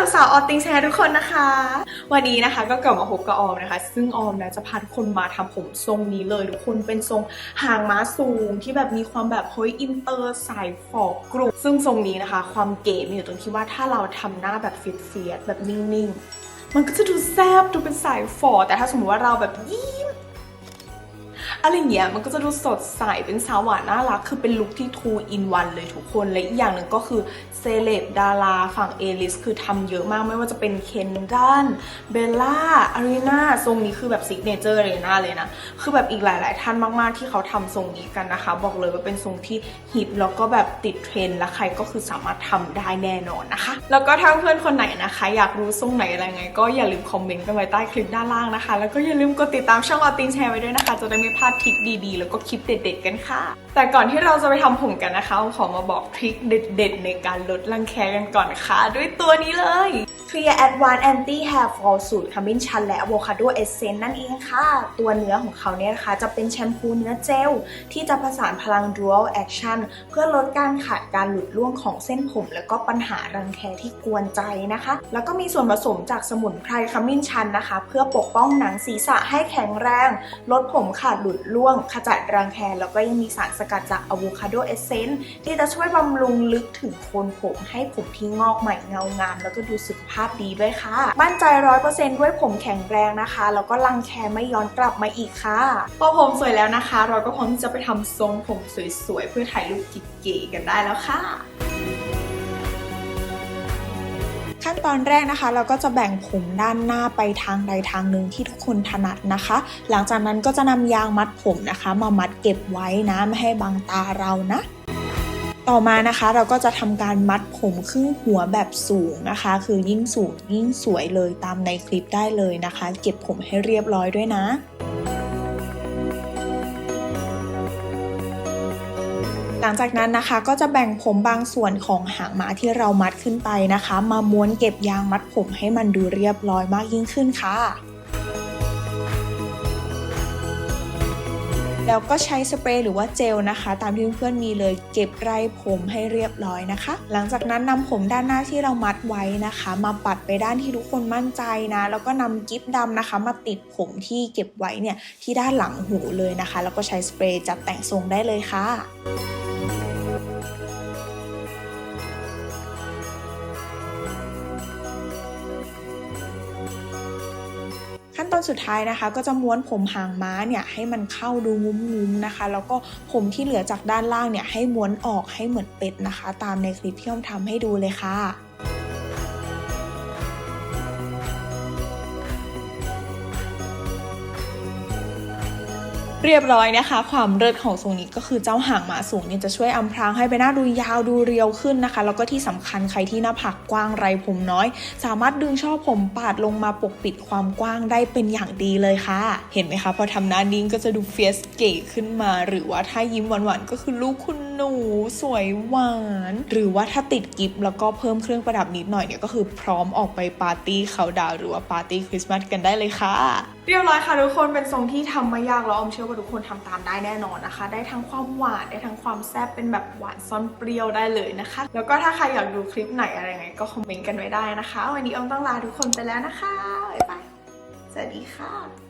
สาวๆออติงแชร์ทุกคนนะคะ วันนี้นะคะก็กลับมาพบกับออมนะคะ ซึ่งออมนะจะพาทุกคนมาทำผมทรงนี้เลย ทุกคนเป็นทรงหางม้าสูงที่แบบมีความแบบเฮ้ยอินเตอร์สายฝอกกรุบซึ่งทรงนี้นะคะ ความเก๋มีอยู่ตรงที่ว่าถ้าเราทำหน้าแบบเฟียดแบบนิ่งๆ มันก็จะดูแซบดูเป็นสายฝอแต่ถ้าสมมติว่าเราแบบยิ้ม อะไรอย่างเงี้ยมันก็จะดูสดใสเป็นสาวหวานน่ารัก คือเป็นลุคที่ two in one เลยทุกคนและอีกอย่างหนึ่งก็คือเซเลบดาราฝั่งเอลิสคือทำเยอะมากไม่ว่าจะเป็นเคนดันเบลล่าอารีนาทรงนี้คือแบบซิกเนเจอร์อารีนาเลยนะ คือแบบอีกหลาย ๆ ท่านมาก ๆ ที่เขาทำทรงนี้กันนะคะ บอกเลยว่าเป็นทรงที่ฮิตแล้วก็แบบติดเทรนด์และใครก็คือสามารถทำได้แน่นอนนะคะ แล้วก็ถ้าเพื่อนคนไหนนะคะ อยากรู้ทรงไหนอะไรไง ก็อย่าลืมคอมเมนต์กันไว้ใต้คลิปด้านล่างนะคะ แล้วก็อย่าลืมกดติดตามช่องออตินแชร์ไว้ด้วยนะคะจะได้ไม่พลาดทริคดีๆ แล้วก็คลิปเด็ดๆ กันค่ะ แต่ก่อนที่เราจะไปทำผมกันนะคะ ขอมาบอกทริคเด็ดๆ ในการลดรังแคกันก่อนค่ะ ด้วยตัวนี้เลย Clear Advanced Anti Hair Fall สูตรขมิ้นชันและ Avocado Essence นั่นเองค่ะ ตัวเนื้อของเขาเนี่ยนะคะ จะเป็นแชมพูเนื้อเจล ที่จะผสานพลัง Dual Action เพื่อลดการขาดการหลุดร่วงของเส้นผม แล้วก็ปัญหารังแคที่กวนใจนะคะ แล้วก็มีส่วนผสมจากสมุนไพรขมิ้นชันนะคะ เพื่อปกป้องหนังศีรษะให้แข็งแรง ลดผมขาดหลุดร่วง ขจัดรังแคแล้วก็ยังมีสารสกัดจาก Avocado Essence ที่จะช่วยบำรุงลึกถึงโคนผมให้ผมที่งอกใหม่เงางามแล้วก็ดูสุขภาพดีด้วยค่ะ มั่นใจร้อยเปอร์เซนต์ด้วยผมแข็งแรงนะคะ แล้วก็รังแคไม่ย้อนกลับมาอีกค่ะ พอผมสวยแล้วนะคะ เราก็พร้อมที่จะไปทำทรงผมสวยๆ เพื่อถ่ายรูปเก๋ๆกันได้แล้วค่ะขั้นตอนแรกนะคะ เราก็จะแบ่งผมด้านหน้าไปทางใดทางหนึ่งที่ทุกคนถนัดนะคะ หลังจากนั้นก็จะนำยางมัดผมนะคะ มามัดเก็บไว้นะไม่ให้บังตาเรานะ ต่อมานะคะเราก็จะทำการมัดผมครึ่งหัวแบบสูงนะคะ คือยิ่งสูงยิ่งสวยเลยตามในคลิปได้เลยนะคะ เก็บผมให้เรียบร้อยด้วยนะหลังจากนั้นนะคะก็จะแบ่งผมบางส่วนของหางม้าที่เรามัดขึ้นไปนะคะ มาม้วนเก็บยางมัดผมให้มันดูเรียบร้อยมากยิ่งขึ้นค่ะ แล้วก็ใช้สเปรย์หรือว่าเจลนะคะ ตามที่เพื่อนๆมีเลยเก็บไรผมให้เรียบร้อยนะคะ หลังจากนั้นนำผมด้านหน้าที่เรามัดไว้นะคะ มาปัดไปด้านที่ทุกคนมั่นใจนะ แล้วก็นำกิ๊บดำนะคะ มาติดผมที่เก็บไว้เนี่ยที่ด้านหลังหูเลยนะคะ แล้วก็ใช้สเปรย์จัดแต่งทรงได้เลยค่ะ นสุดท้ายนะคะ ก็จะม้วนผมหางม้าเนี่ยให้มันเข้าดูงุ้มๆนะคะ แล้วก็ผมที่เหลือจากด้านล่างเนี่ยให้ม้วนออกให้เหมือนเป็ดนะคะ ตามในคลิปที่อ้อมทำให้ดูเลยค่ะ เรียบร้อยนะคะ ความเลิศของทรงนี้ก็คือเจ้าหางหมาสูงเนี่ยจะช่วยอำพรางให้ใบหน้าดูยาวดูเรียวขึ้นนะคะ แล้วก็ที่สำคัญใครที่หน้าผากกว้างไรผมน้อย สามารถดึงช่อผมปาดลงมาปกปิดความกว้างได้เป็นอย่างดีเลยค่ะ เห็นไหมคะพอทำหน้านิ่งก็จะดูเฟียสเก๋ขึ้นมา หรือว่าถ้ายิ้มหวานๆก็คือลูกคุณหนูสวยหวาน หรือว่าถ้าติดกิฟต์แล้วก็เพิ่มเครื่องประดับนิดหน่อยเนี่ยก็คือพร้อมออกไปปาร์ตี้เขาดาวหรือว่าปาร์ตี้คริสต์มาสกันได้เลยค่ะ เรียบร้อยค่ะทุกคนเป็นทรงที่ทำไม่ยากแล้วออมเชื่อว่าทุกคนทำตามได้แน่นอนนะคะ ได้ทั้งความหวานได้ทั้งความแซ่บเป็นแบบหวานซ่อนเปรี้ยวได้เลยนะคะ แล้วก็ถ้าใครอยากดูคลิปไหนอะไรไงก็คอมเมนต์กันไว้ได้นะคะ วันนี้ออมต้องลาทุกคนไปแล้วนะคะบ๊ายบายสวัสดีค่ะ